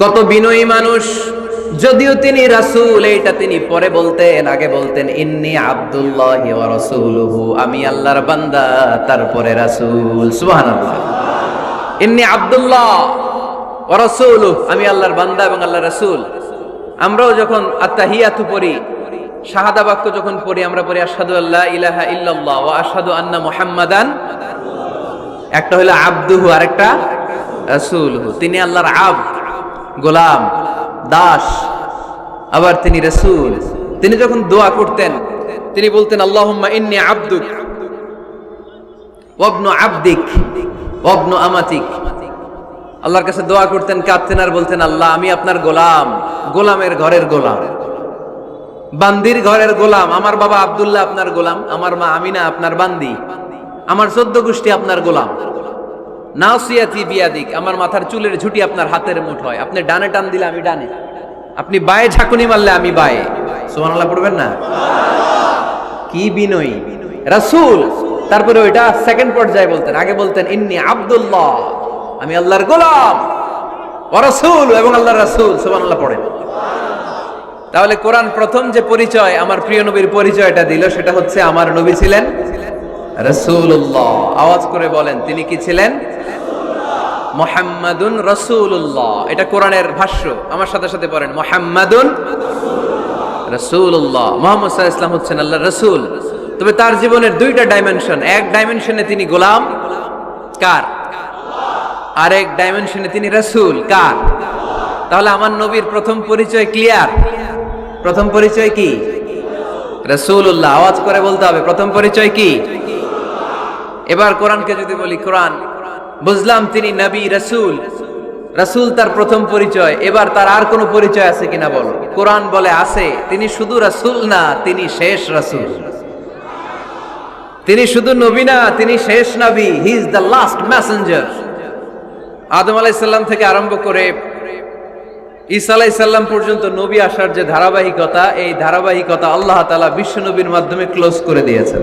কত বিনয়ী মানুষ। যদিও তিনি রাসূল, এইটা তিনি পরে বলতেন, আগে বলতেন, ইন্নি আব্দুল্লাহ রাসূলুহু আমি আল্লাহর বান্দা, তারপরে রাসূল। সুবহানাল্লাহ। ইন্নি আব্দুল্লাহ রাসূলুহু আমি আল্লাহর বান্দা এবং আল্লাহর রাসূল। আমরাও যখন আত্তাহিয়াতু পড়ি, শাহাদা বাক্য যখন পড়ি, আমরা পড়ি, আশহাদু আল্লাহ ইলাহা ইল্লাল্লাহ ওয়া আশহাদু আন্না মুহাম্মাদান একটা হলো আব্দুহু, আরেকটা রাসূলহু। তিনি আল্লাহর আব্দ গোলাম, দাস, আবার তিনি রসুল। তিনি যখন দোয়া করতেন, তিনি বলতেন, আল্লাহুম্মা আব্দুক ওয়াবনু আবদিক, ওয়াবনু আমাতিক। আল্লাহর কাছে দোয়া করতেন, কাঁদতেন আর বলতেন, আল্লাহ, আমি আপনার গোলাম, গোলামের ঘরের গোলাম। বান্দির ঘরের গোলাম, আমার বাবা আব্দুল্লাহ আপনার গোলাম, আমার মা আমিনা আপনার বান্দি, আমার চোদ্দ গোষ্ঠী আপনার গোলাম। নাসিয়াতি বিয়াদিক, আমার মাথার চুলের ঝুটি আপনার হাতের মুঠ হয় আপনি ডানে টান দিলে আমি ডানে। আপনি বায়ে ঝাঁকুনি মারলে আমি বায়ে। সুবহানাল্লাহ পড়বেন না? কি বিনয়ী। রাসূল, তারপরে ওইটা সেকেন্ড পর্যায়ে বলতেন। আগে বলতেন, ইন্নি আব্দুল্লাহ। আমি আল্লাহর গোলাম। রাসূল এবং আল্লাহর রাসূল, সুবহানাল্লাহ পড়েন। তাহলে কোরআন প্রথম যে পরিচয়, আমার প্রিয় নবীর পরিচয়টা দিল, সেটা হচ্ছে আমার নবী ছিলেন রসুল্লাহ আওয়াজ করে বলেন, তিনি কি ছিলেন? মোহাম্মদুন রসুল্লাহ এটা কোরআনের ভাষ্য। আমার সাথে সাথে পড়েন, মোহাম্মদুন রসুল্লাহ মোহাম্মদ সাল্লাহ ইসলাম হচ্ছেন আল্লাহ রসুল। তবে তার জীবনের দুইটা ডাইমেনশন এক ডাইমেনশনে তিনি গোলাম, কার? আরেক ডাইমেনশনে তিনি রসুল, কার? তাহলে আমার নবীর প্রথম পরিচয় ক্লিয়ার প্রথম পরিচয় কি? রসুল্লাহ আওয়াজ করে বলতে হবে, প্রথম পরিচয় কি? এবার কোরআনকে যদি বলি, কোরআন, বুঝলাম তিনি নবী, রসুল। রসুল তার প্রথম পরিচয়, এবার তার আর কোনো পরিচয় আছে কিনা বলো? কোরআন বলে আছে, তিনি শুধু রসুল না, তিনি শেষ রসুল। তিনি শুধু নবী না, তিনি শেষ নবী he is the last messenger Adam আলাইসাল্লাম থেকে আরম্ভ করে ঈসা আলাইসাল্লাম পর্যন্ত নবী আসার যে ধারাবাহিকতা, এই ধারাবাহিকতা আল্লাহ তালা বিশ্ব নবীর মাধ্যমে ক্লোজ করে দিয়েছেন।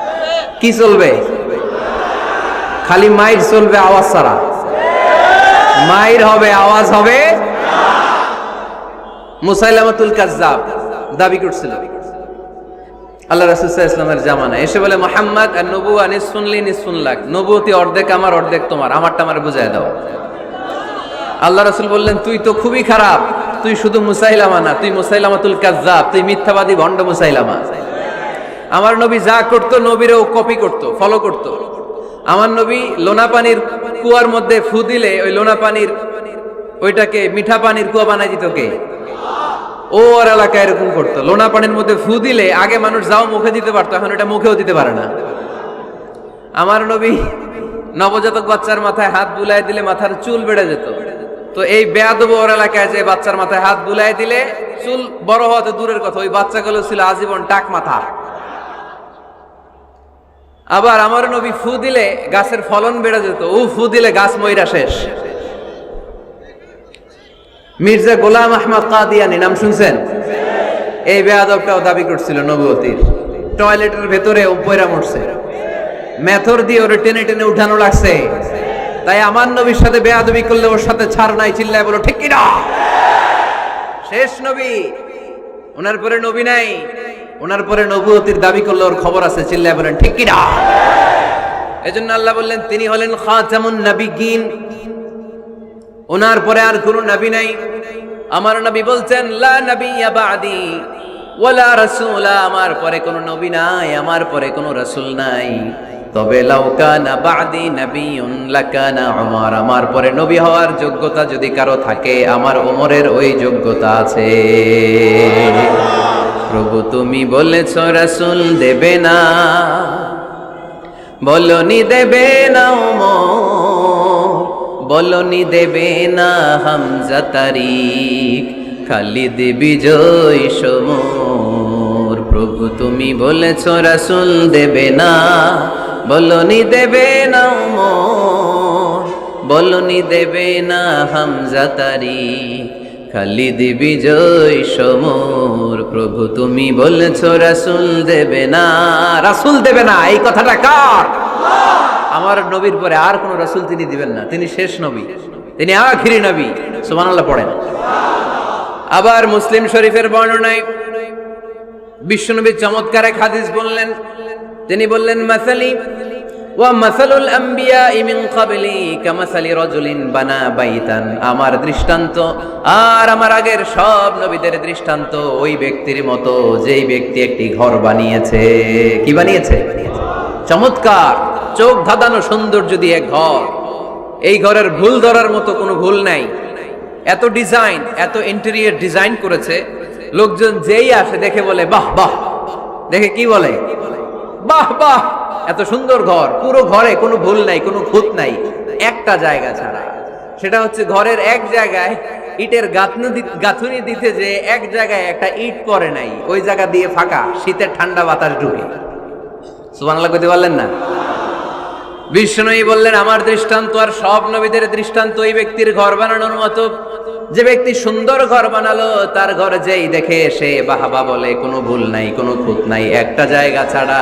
কি চলবে? খালি মাইর চলবে আওয়াজ ছাড়া। মাইর হবে, আওয়াজ হবে মুসাইলামাতুল কাজ্জাব, দাবি করছিল। আল্লাহ রাসূল জামানা এসে বলে আর নবু আনিস শুনলি নিসুন লাখ নবুতি অর্ধেক আমার, অর্ধেক তোমার। আমারটা আমার দাও। আল্লাহ রাসূল বললেন, তুই তো খুবই খারাপ। তুই শুধু মুসাইলামা না, তুই মুসাইলামাতুল কাজ্জাব, তুই মিথ্যাবাদী, ভণ্ড মুসাইলামা। আমার নবী যা করতো, নবীরও কপি করতো ফলো করতো। আমার নবী লোনা পানির কুয়ার মধ্যে ফু দিলে ওই লোনা পানির, ওইটাকে মিঠা পানির কুয়া বানাই দিত কে? ও ওর এলাকায় এরকম করতো। লোনা পানির মধ্যে ফু দিলে আগে মানুষ যাও মুখে দিতে পারতো, এখন এটা মুখেও দিতে পারে না। আমার নবী নবজাতক বাচ্চার মাথায় হাত বুলাই দিলে মাথার চুল বেড়ে যেত। তো এই বেয়াদব ওর এলাকায় যে বাচ্চার মাথায় হাত বুলাই দিলে চুল বড় হওয়া তো দূরের কথা, ওই বাচ্চাগুলো ছিল আজীবন টাক মাথা। আবার আমার নবী ফু দিলে গাছের ফলন বেড়ে যেত। ও ফু দিলে গাছ ময়রা শেষ। মির্জা গোলাম আহমদ কাদিয়ানি, নাম শুনছেন? এই বেয়াদবটাও দাবি করছিল নবতির টয়লেটের ভেতরে উপয়রা মরছে। মেথর দিয়ে ওরে টেনে টেনে উঠানো লাগছে। তাই আমার নবীর সাথে বেয়াদবি করলে ওর সাথে ছাড় নাই, চিল্লায় বলো, ঠিক কিনা? শেষ নবী। ওনার পরে নবী নাই। ওনার পরে নবুয়তির দাবি করলে ওর খবর আছে, চিল্লায় বলেন, ঠিক কিনা? এজন্য আল্লাহ বললেন, তিনি হলেন খাতামুন নাবিগিন। ওনার পরে আর কোনো নবী নাই। আমার নবী বলছেন, লা নবিয়্যা বাদি, ওয়ালা রাসূলা। আমার পরে কোনো নবী নাই, আমার পরে কোনো রাসূল নাই। তবে লাউকানা বাদি নবিয়ুন লাকানা উমর। আমার পরে নবী হওয়ার যোগ্যতা যদি কারও থাকে, আমার ওমরের ওই যোগ্যতা আছে। প্রভু তুমি বলেছ, রাসূল দেবে না। বলনি দেবে না বলনি দেবে না হামজা তারিক, খালিদ বিজয় সমর। প্রভু তুমি বলেছ, রাসুল দেবে না। বলনি দেবে না বলনি দেবে না হামজা তারিক খালিদ বিজয় সমর। প্রভু, তুমি বলেছ রাসুল দেবে না। রাসুল দেবে না, এই কথাটা কার? আমার নবীর পরে আর কোন রাসুল তিনি দিবেন না। তিনি শেষ নবী। তিনি আখিরি নবী। সুবহানাল্লাহ পড়েন। আবার মুসলিম শরীফের বর্ণনায় বিশ্বনবী চমৎকার এক হাদিস বললেন। তিনি বললেন, মাসালি আম্বিয়া কামাসালি বানা বাইতান। আমার দৃষ্টান্ত আর আমার আগের সব নবীদের দৃষ্টান্ত ওই ব্যক্তির মতো যেই ব্যক্তি একটি ঘর বানিয়েছে। কি বানিয়েছে? চমৎকার। চোখ ধাঁধানো সৌন্দর্য দিয়ে ঘর, এই ঘরের ভুল ধরার মতো কোনো ভুল নাই। এত ডিজাইন, এত ইন্টেরিয়ার ডিজাইন করেছে। লোকজন যেই আসে দেখে বলে, বাহ বাহ। দেখে কি বলে? বাহ বাহ। এত সুন্দর ঘর, পুরো ঘরে কোনো ভুল নাই, কোনো খুঁত নাই, একটা জায়গা ছাড়া। সেটা হচ্ছে ঘরের এক জায়গায় ইটের গাঁথনি দিতে যে এক জায়গায় একটা ইট পরে নাই, ওই জায়গা দিয়ে ফাঁকা, শীতের ঠান্ডা বাতাস ঢুকে। পারলেন না? বিষ্ণুই বললেন, আমার দৃষ্টান্ত আর সব নবীদের দৃষ্টান্ত ওই ব্যক্তির ঘর বানানোর মতো। যে ব্যক্তি সুন্দর ঘর বানালো, তার ঘর যেই দেখে সে বাহাবা বলে, কোনো ভুল নাই, কোনো খুঁত নাই, একটা জায়গা ছাড়া।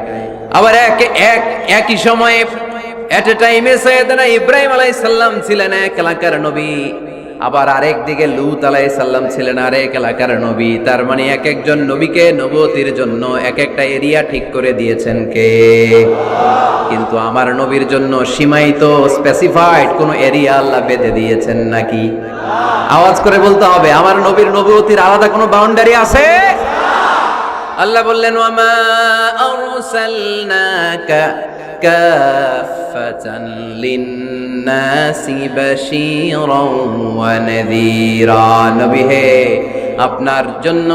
আবার এক এক, একই সময়ে এট এ টাইমে সৈয়দনা ইব্রাহিম আলাইসাল্লাম ছিলেন এক এলাকার নবী। আবার আরেক দিকে লুত আলাই ছিলেন আরেক এলাকার নবী। তার মানে এক একজন নবীকে নবতির জন্য এক একটা এরিয়া ঠিক করে দিয়েছেন কে? কিন্তু আমার নবীর জন্য সীমায়িত স্পেসিফাইড কোন এরিয়া আল্লাহ বেঁধে দিয়েছেন নাকি? আওয়াজ করে বলতে হবে, আমার নবীর নবতির আলাদা কোনো বাউন্ডারি আছে? আল্লাহ বললেন হে, আপনার জন্য,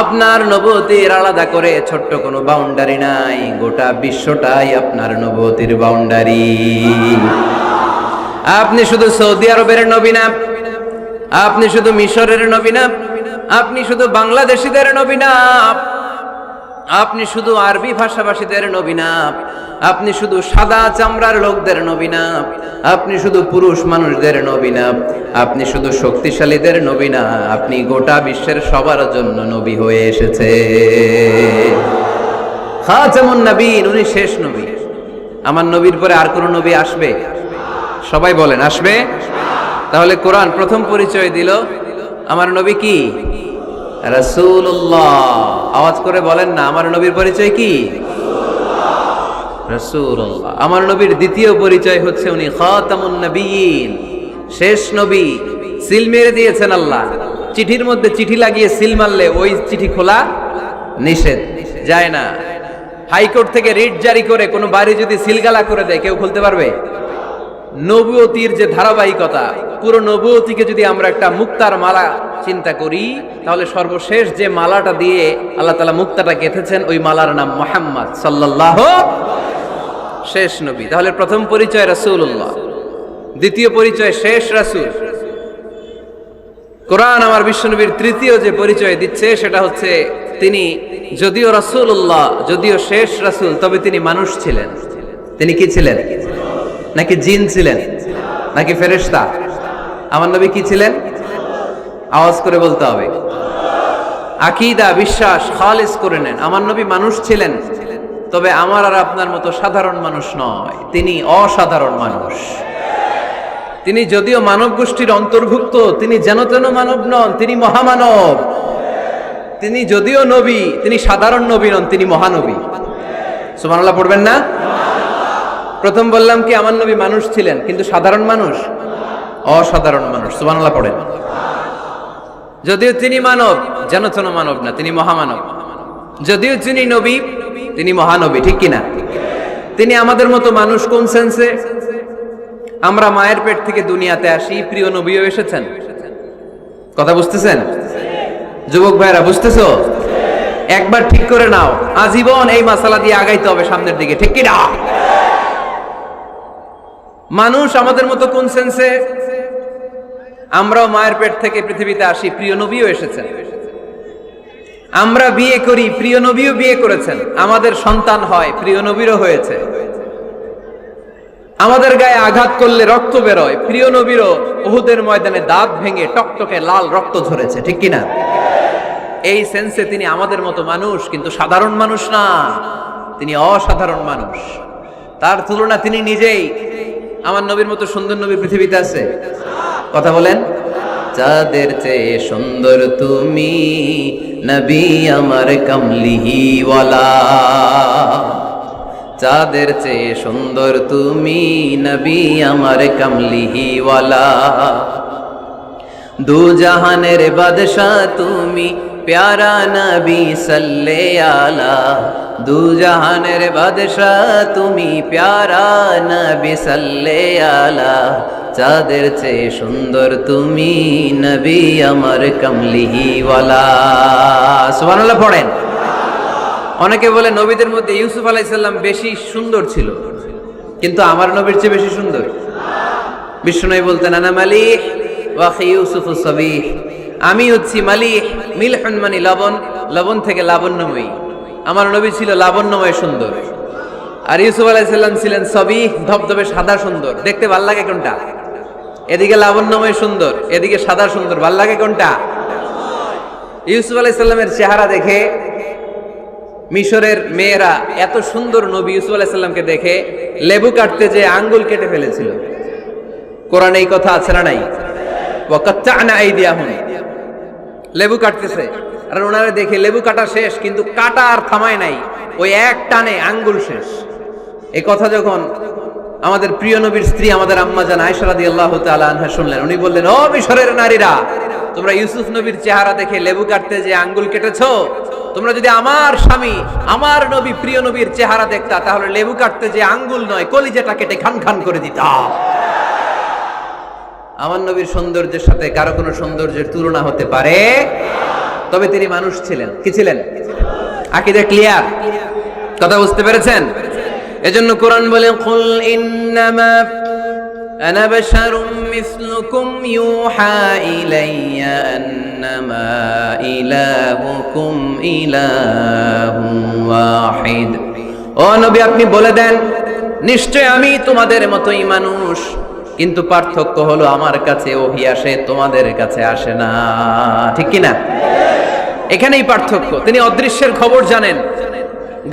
আপনার নবতির আলাদা করে ছোট্ট কোনো বাউন্ডারি নাই, গোটা বিশ্বটাই আপনার নবতির বাউন্ডারি। আপনি শুধু সৌদি আরবের নবী না, আপনি শুধু মিশরের নবী না, আপনি শুধু বাংলাদেশিদের নবী না আপনি শুধু আরবি ভাষাভাষীদের নবী না, আপনি শুধু সাদা চামড়ার লোকদের নবী না, আপনি শুধু পুরুষ মানুষদের নবী না, আপনি শুধু শক্তিশালীদের নবী না, আপনি গোটা বিশ্বের সবার জন্য নবী হয়ে এসেছে। খাজামুন নবীন, উনি শেষ নবী। আমার নবীর পরে আর কোন নবী আসবে? সবাই বলেন, আসবে? তাহলে কোরআন প্রথম পরিচয় দিল। আমার নবী কি? রাসূলুল্লাহ। আওয়াজ করে বলেন না, আমার নবীর পরিচয় কি? আমার নবীর দ্বিতীয় পরিচয় হচ্ছে উনি খাতামুন শেষ নবী, সিল মেরে দিয়েছেন আল্লাহ। চিঠির মধ্যে চিঠি লাগিয়ে সিল মারলে ওই চিঠি খোলা নিষেধ, যায় না। হাইকোর্ট থেকে রিট জারি করে কোনো বাড়ি যদি সিলগালা করে দেয়, কেউ খুলতে পারবে? নবুয়তির যে ধারাবাহিকতা, পুরো নবুয়তিকে যদি আমরা একটা মুক্তার মালা চিন্তা করি, তাহলে সর্বশেষ যে মালাটা দিয়ে আল্লাহ তালা মুক্তাটা গেঁথেছেন, ওই মালার নাম মোহাম্মদ সাল্লাহ শেষ নবী। তাহলে প্রথম পরিচয় রাসূলুল্লাহ, দ্বিতীয় পরিচয় শেষ রাসূল। কোরআন আমার বিশ্বনবীর তৃতীয় যে পরিচয় দিচ্ছে, সেটা হচ্ছে তিনি যদিও রাসূলুল্লাহ, যদিও শেষ রাসূল, তবে তিনি মানুষ ছিলেন। তিনি কি ছিলেন? নাকি জিন ছিলেন? নাকি ফেরেশতা? আমার নবী কি ছিলেন? আওয়াজ করে বলতে হবে। আকিদা, বিশ্বাস, খালিস করে নেন। আমার নবী মানুষ ছিলেন, তবে আমার আর আপনার মতো সাধারণ মানুষ নয়। তিনি অসাধারণ মানুষ। তিনি যদিও মানব গোষ্ঠীর অন্তর্ভুক্ত, তিনি যেন তেন মানব নন, তিনি মহামানব। তিনি যদিও নবী, তিনি সাধারণ নবী নন, তিনি মহানবী। সুবহানাল্লাহ, পড়বেন না? প্রথম বললাম কি, আমার নবী মানুষ ছিলেন, কিন্তু সাধারণ মানুষ? অসাধারণ মানুষ। সুবহানাল্লাহ, পড়েন। যদিও তিনি মানব, যেন তেন মানব না, তিনি মহামানব। যদিও তিনি নবী, তিনি মহানবী, ঠিক কিনা? তিনি আমাদের মতো মানুষ কোন সেন্সে আমরা মায়ের পেট থেকে দুনিয়াতে আসি, প্রিয় নবীও এসেছেন। কথা বুঝতেছেন? যুবক ভাইরা বুঝতেছো? একবার ঠিক করে নাও, আজীবন এই মাসালা দিয়ে আগাইতে হবে সামনের দিকে, ঠিক কিনা? মানুষ আমাদের মতো কোন সেন্সে আমরাও মায়ের পেট থেকে পৃথিবীতে আসি, প্রিয় নবীও এসেছেন। আমরা বিয়ে করি, প্রিয় নবীও বিয়ে করেছেন। আমাদের সন্তান হয়, প্রিয় নবীরও হয়েছে। আমাদের গায়ে আঘাত করলে রক্ত বেরোয়, প্রিয় নবীরও ওহুদের ময়দানে দাঁত ভেঙে টকটকে লাল রক্ত ঝরেছে, ঠিক কিনা? এই সেন্সে তিনি আমাদের মতো মানুষ, কিন্তু সাধারণ মানুষ না। তিনি অসাধারণ মানুষ। তার তুলনা তিনি নিজেই। আমার নবীর মতো সুন্দর নবী পৃথিবীতে আছে। কথা বলেন। চাঁদের চেয়ে সুন্দর তুমি নবী আমার কমলিহিওয়ালা। চাঁদের চেয়ে সুন্দর তুমি নবী আমার কমলিহিওয়ালা। দু জাহানের বাদশাহ তুমি প্যারা নবী সাল্লে আলা, দু জাহানের বাদশাহ তুমি প্যারা নবী সাল্লে আলা। চাঁদের চেয়ে সুন্দর তুমি নবী আমার কমলিহিওয়ালা। সুবহানাল্লাহ পড়েন। অনেকে বলে নবীদের মধ্যে ইউসুফ আলাইসাল্লাম বেশি সুন্দর ছিল, কিন্তু আমার নবীর চেয়ে বেশি সুন্দর। বিষ্ণু বলতেন, আনা মালিক, ওয়াখি ইউসুফ সবিহ। আমি হচ্ছি মালি, মিলহন মানে লবণ লবণ থেকে লাবণ্যময়ী। আমার নবী ছিল লাবণ্যময় সুন্দর। আর ইউসুফ আলাইসাল্লাম ছিলেন সবই ধবধবে সাদা সুন্দর। দেখতে ভালো লাগে কোনটা? এদিকে লাবণ্যময় সুন্দর, এদিকে সাদা সুন্দর। ভালো লাগে কোনটা? ইউসুফ আলাইসাল্লামের চেহারা দেখে মিশরের মেয়েরা এত সুন্দর নবী ইউসুফ আলাইসাল্লামকে দেখে লেবু কাটতে যে আঙ্গুল কেটে ফেলেছিল। কোরআনে এই কথা আছে না নাই? লেবু কাটতেছে। আর ওনারা দেখে লেবু কাটা শেষ, কিন্তু কাটা আর থামায় নাই। ওই এক টানে আঙ্গুল শেষ। এই কথা যখন আমাদের প্রিয় নবীর স্ত্রী আমাদের আম্মা জান আয়েশা রাদিয়াল্লাহু তাআলা আনহা শুনলেন, উনি বললেন, ও মিশরের নারীরা, তোমরা ইউসুফ নবীর চেহারা দেখে লেবু কাটতে যে আঙ্গুল কেটেছো, তোমরা যদি আমার স্বামী, আমার নবী প্রিয় নবীর চেহারা দেখতা, তাহলে লেবু কাটতে যে আঙ্গুল নয়, কলিজাটা কেটে খান খান করে দিতা। আমার নবীর সৌন্দর্যের সাথে কারও কোনো সৌন্দর্যের তুলনা হতে পারে? তবে তিনি মানুষ ছিলেন। কি ছিলেন? আকিদা ক্লিয়ার? কথা বুঝতে পেরেছেন? এজন্য কোরআন বলে, কুল ইন্নামা আনা বাশারুম মিসলুকুম ইউহা ইলাইয়া আন্নামা ইলাহুকুম ইলাহু ওয়াহিদ। ও নবী, আপনি বলে দেন, নিশ্চয় আমি তোমাদের মতোই মানুষ। কিন্তু পার্থক্য হলো আমার কাছে ওহি আসে, তোমাদের কাছে আসে না। ঠিক কি না এখানেই পার্থক্য। তিনি অদৃশ্যের খবর জানেন।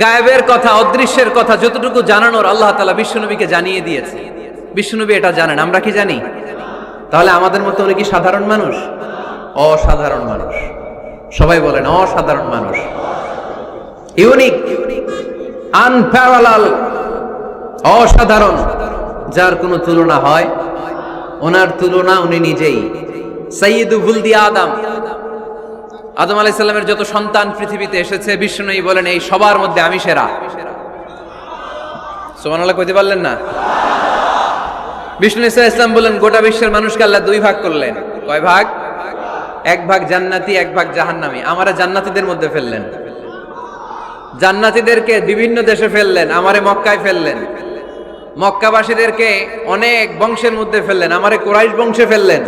গায়েবের কথা, অদৃশ্যের কথা যতটুকু জানানোর আল্লাহ তালা বিশ্বনবীকে জানিয়ে দিয়েছে। বিশ্বনবী এটা জানেন, আমরা কি জানি? তাহলে আমাদের মতো উনি কি সাধারণ মানুষ? অসাধারণ মানুষ। সবাই বলেন, অসাধারণ মানুষ। ইউনিক, আনপ্যারালাল, অসাধারণ। যার কোনো তুলনা হয়, ওনার তুলনা উনি নিজেই। সৈয়দু বুলদি আদম। আদম আলাইসাল্লামের যত সন্তান পৃথিবীতে এসেছে বিষ্ণু বলেন, এই সবার মধ্যে আমি সেরা। সোমানাল্লাহ কইতে পারলেন না? বিষ্ণু ইসা ইসলাম বলেন, গোটা বিশ্বের মানুষকে আল্লাহ দুই ভাগ করলেন। কয় ভাগ? এক ভাগ জান্নাতি, এক ভাগ জাহান্নামি। আমারে জান্নাতীদের মধ্যে ফেললেন। জান্নাতীদেরকে বিভিন্ন দেশে ফেললেন, আমারে মক্কায় ফেললেন। মক্কাবাসীদেরকে অনেক বংশের মধ্যে ফেললেন। আমারে কোরাইশ বংশে ফেললেন।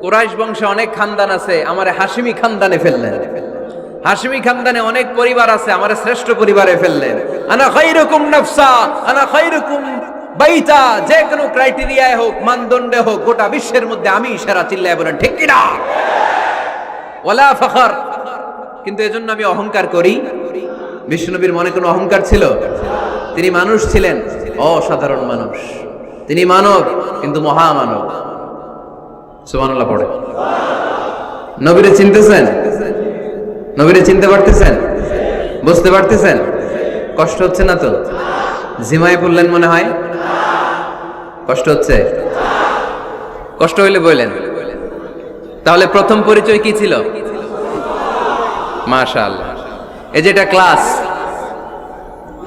কোরাইশ বংশে অনেক খানদান আছে, আমারে হাসিমি খানদানে ফেললেন। হাসিমি খানদানে অনেক পরিবার আছে, আমারে শ্রেষ্ঠ পরিবারে ফেললেন। আনা খাইরুকুম নাফসা, আনা খাইরুকুম বাইতা, যে কোনো ক্রাইটেরিয়ায় হোক, মানদণ্ডে হোক, গোটা বিশ্বের মধ্যে আমি সেরা চিল্লায় বলেন, ঠিক কিনা? ওলা ফখর। কিন্তু এজন্য আমি অহংকার করি। বিষ্ণুনবীর মনে কোনো অহংকার ছিল? তিনি মানুষ ছিলেন, অসাধারণ মানুষ। তিনি মানব, কিন্তু মহামানব। সুবহানাল্লাহ পড়ে। নবীরে চিনতেছেন? নবীরে চিনতে পারতেছেন? বুঝতে পারতেছেন? কষ্ট হচ্ছে না তো? জিমায় পড়লেন মনে হয়? কষ্ট হচ্ছে? কষ্ট হইলে বললেন তাহলে প্রথম পরিচয় কি ছিল? মাশাআল্লাহ। এই যেটা ক্লাস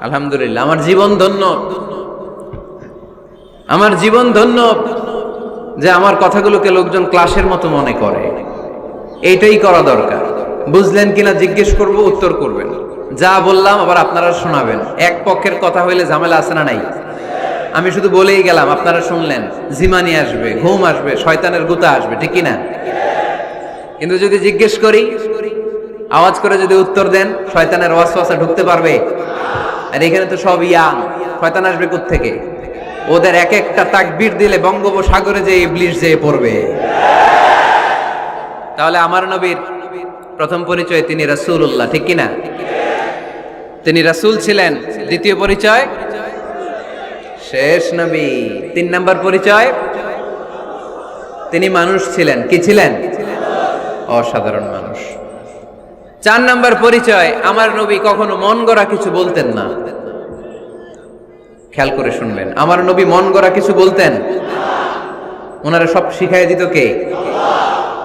আলহামদুলিল্লাহ, আমার জীবন ধন্য। আমার জীবন ধন্য যে আমার কথাগুলোকে লোকজন ক্লাসের মতো মনে করে। এইটাই করা দরকার। বুঝলেন কিনা জিজ্ঞেস করব, উত্তর করবেন। যা বললাম আবার আপনারা শোনাবেন। এক পক্ষের কথা হইলে ঝামেলা আছে না নাই? আমি শুধু বলেই গেলাম, আপনারা শুনলেন। জিমানি আসবে, ঘুম আসবে, শয়তানের গুতা আসবে, ঠিক না কিন্তু যদি জিজ্ঞেস করি, আওয়াজ করে যদি উত্তর দেন, শয়তানের ওয়াসওয়াসা ঢুকতে পারবে? আর এখানে তো সব ইয়াং। শয়তান আসবে থেকে ওদের এক একটা তাকবীর দিলে বঙ্গোপসাগরে যে ইবলিশ যেয়ে পড়বে। তাহলে আমার নবীর প্রথম পরিচয় তিনি রাসূলুল্লাহ, ঠিক কিনা? তিনি রাসূল ছিলেন। দ্বিতীয় পরিচয়? শেষ নবী। তিন নাম্বার পরিচয়? তিনি মানুষ ছিলেন। কি ছিলেন? অসাধারণ মানুষ। চার নাম্বার পরিচয়, আমার নবী কখনো মন গড়া কিছু বলতেন না। খেয়াল করে শুনবেন, আমার নবী মন গড়া কিছু বলতেন? ওনারা সব শিখাই দিত কে?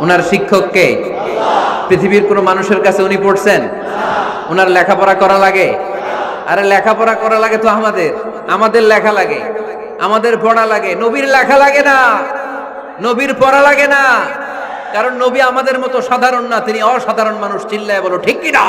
ওনার শিক্ষক কে? পৃথিবীর কোনো মানুষের কাছে উনি পড়ছেন? ওনার লেখাপড়া করা লাগে? আরে লেখাপড়া করা লাগে তো আমাদের আমাদের লেখা লাগে, আমাদের পড়া লাগে, নবীর লেখা লাগে না, নবীর পড়া লাগে না। কারণ নবী আমাদের মতো সাধারণ না তিনি অসাধারণ মানুষ চিল্লায় বলো ঠিক কিনা?